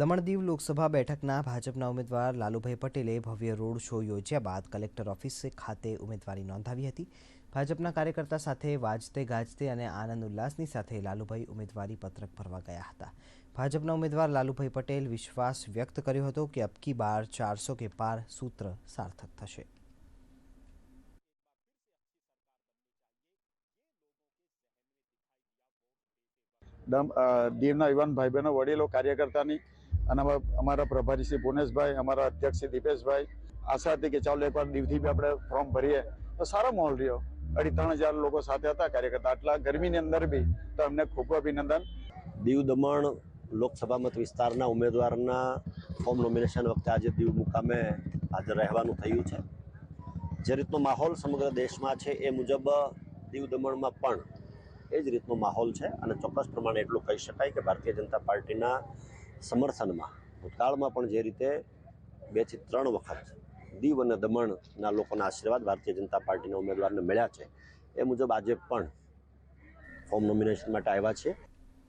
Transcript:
દમણ દીવ લોકસભા બેઠકના ભાજપના ઉમેદવાર લાલુભાઈ પટેલે ભવ્ય રોડ શો યોજ્યા બાદ કલેક્ટર ઓફિસ ખાતે ઉમેદવારી નોંધાવી હતી. ભાજપના કાર્યકર્તા સાથે વાજતે ગાજતે અને આનંદ ઉલ્લાસની સાથે લાલુભાઈ ઉમેદવારી પત્રક ભરવા ગયા હતા. ભાજપના ઉમેદવાર લાલુભાઈ પટેલ વિશ્વાસ વ્યક્ત કર્યો હતો કે અબકી બાર ચારસો કે પાર સૂત્ર સાર્થક થશે. દીવના યુવાન ભાઈ બહેનો વડીલો, કાર્યકર્તાની અને અમારા પ્રભારી શ્રી પુનેશભાઈ, અમારા અધ્યક્ષ શ્રી દીપેશભાઈ, આશા હતી કે ચાલો એકવાર દીવથી બી આપણે ફોર્મ ભરીએ. તો સારો માહોલ રહ્યો. અઢી ત્રણ હજાર લોકો સાથે હતા કાર્યકર્તા. આટલા ગરમીની અંદર બી તો અમને ખૂબ અભિનંદન. દીવ દમણ લોકસભા મત વિસ્તારના ઉમેદવારના ફોર્મ નોમિનેશન વખતે આજે દીવ મુકામે હાજર રહેવાનું થયું છે. જે રીતનો માહોલ સમગ્ર દેશમાં છે એ મુજબ દીવ દમણમાં પણ એ જ રીતનો માહોલ છે અને ચોક્કસ પ્રમાણે એટલું કહી શકાય કે ભારતીય જનતા પાર્ટીના સમર્થનમાં. ભૂતકાળમાં પણ જે રીતે બેથી ત્રણ વખત દીવ અને દમણના લોકોના આશીર્વાદ ભારતીય જનતા પાર્ટીના ઉમેદવારને મળ્યા છે, એ મુજબ આજે પણ ફોર્મ નોમિનેશન માટે આવ્યા છે